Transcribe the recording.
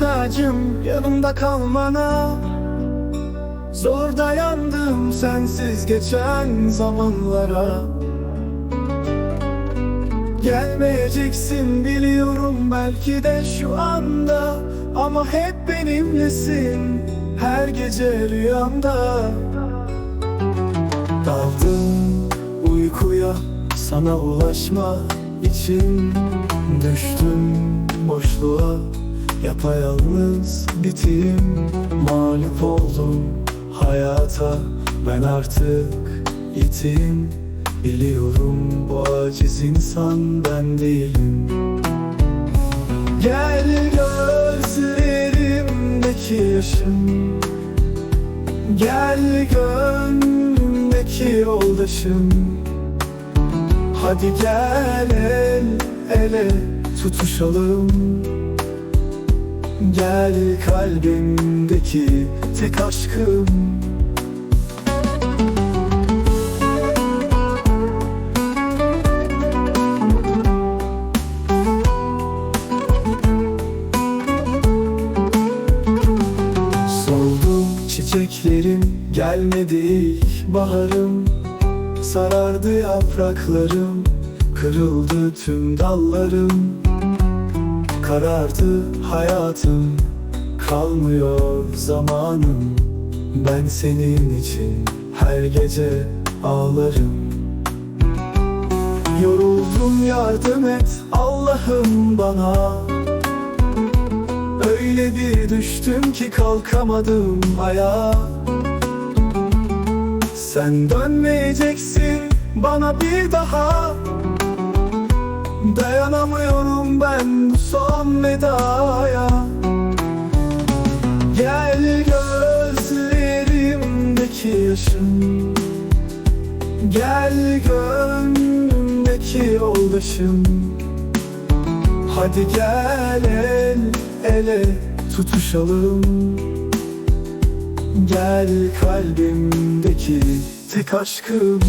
ihtiyacım yanımda kalmana. Zor dayandım sensiz geçen zamanlara. Gelmeyeceksin biliyorum belki de şu anda. Ama hep benimlesin her gece rüyamda. Daldım uykuya sana ulaşma için. Düştüm boşluğa yapayalnız biteyim Mağlup oldum hayata. Ben artık itim Biliyorum bu aciz insan ben değilim. Gel gözlerimdeki yaşım Gel gönlümdeki yoldaşım. Hadi gel el ele tutuşalım Gel kalbimdeki tek aşkım. Soldu çiçeklerim gelmedi ilk baharım. Sarardı yapraklarım kırıldı tüm dallarım Karardı hayatım. Kalmıyor zamanım. Ben senin için her gece ağlarım. Yoruldum yardım et Allah'ım bana. Öyle bir düştüm ki kalkamadım ayağa Sen dönmeyeceksin bana bir daha Dayanamıyorum ben bu son vedaya. Gel gözlerimdeki yaşım. Gel gönlümdeki yoldaşım. Hadi gel el ele tutuşalım. Gel kalbimdeki tek aşkım